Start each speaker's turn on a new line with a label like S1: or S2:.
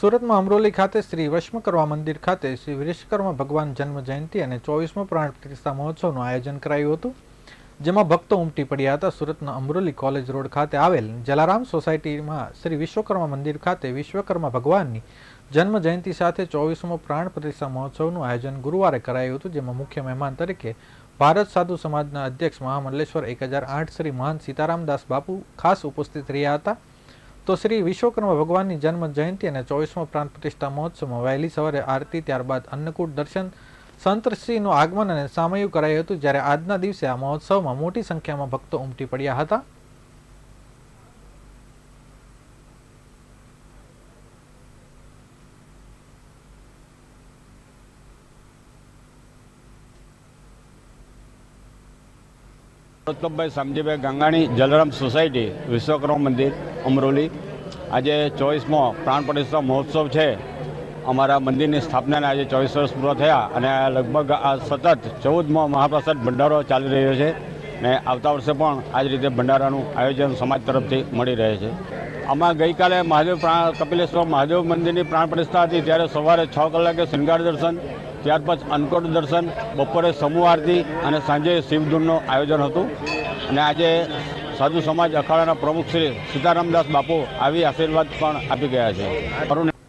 S1: સુરતમાં અમરોલી ખાતે શ્રી વિશ્વકર્મા મંદિર ખાતે શ્રી વિશ્વકર્મા ભગવાન જન્મ જયંતિ અને ચોવીસમો પ્રાણ પ્રતિષ્ઠા મહોત્સવનું આયોજન કરાયું હતું, જેમાં ભક્તો ઉમટી પડ્યા હતા. સુરતના અમરોલી કોલેજ રોડ ખાતે આવેલ જલારામ સોસાયટીમાં શ્રી વિશ્વકર્મા મંદિર ખાતે વિશ્વકર્મા ભગવાનની જન્મ જયંતિ સાથે ચોવીસમો પ્રાણ પ્રતિષ્ઠા મહોત્સવનું આયોજન ગુરુવારે કરાયું હતું, જેમાં મુખ્ય મહેમાન તરીકે ભારત સાધુ સમાજના અધ્યક્ષ મહામલ્લેશ્વર, એક હજાર આઠ શ્રી મહંત સીતારામદાસ બાપુ ખાસ ઉપસ્થિત રહ્યા હતા. તો શ્રી વિશ્વકર્મા ભગવાનની જન્મ જયંતિ અને ચોવીસમો પ્રાણ પ્રતિષ્ઠા મહોત્સવમાં વહેલી સવારે આરતી, ત્યારબાદ અન્નકૂટ દર્શન, સંતશ્રીનું આગમન અને સામયું કરાયું હતું, જ્યારે આજના દિવસે આ મહોત્સવમાં મોટી સંખ્યામાં ભક્તો ઉમટી પડ્યા હતા.
S2: શામજીભાઈ ગાંગાણી જલારામ સોસાયટી, વિશ્વકર્મા મંદિર. અમરોલી. આજે ચોવીસમો પ્રાણ પ્રતિષ્ઠા મહોત્સવ છે. અમારા મંદિરની સ્થાપનાને આજે ચોવીસ વર્ષ પૂરા થયા અને લગભગ આ સતત ચૌદમો મહાપ્રસાદ ભંડારો ચાલી રહ્યો છે ને આવતા વર્ષે પણ આ જ રીતે ભંડારાનું આયોજન સમાજ તરફથી મળી રહે છે. આમાં ગઈકાલે મહાદેવ પ્રાણ, કપિલેશ્વર મહાદેવ મંદિરની પ્રાણ પ્રતિષ્ઠા હતી, ત્યારે સવારે છ કલાકે શૃંગાર દર્શન, ત્યાર પછી અન્નકોટ દર્શન, બપોરે સમૂહ આરતી અને સાંજે શિવધૂનનું આયોજન હતું. અને આજે સાધુ સમાજ અખાડાના પ્રમુખ શ્રી સીતારામદાસ બાપુ આવી આશીર્વાદ પણ આપી ગયા છે. મારું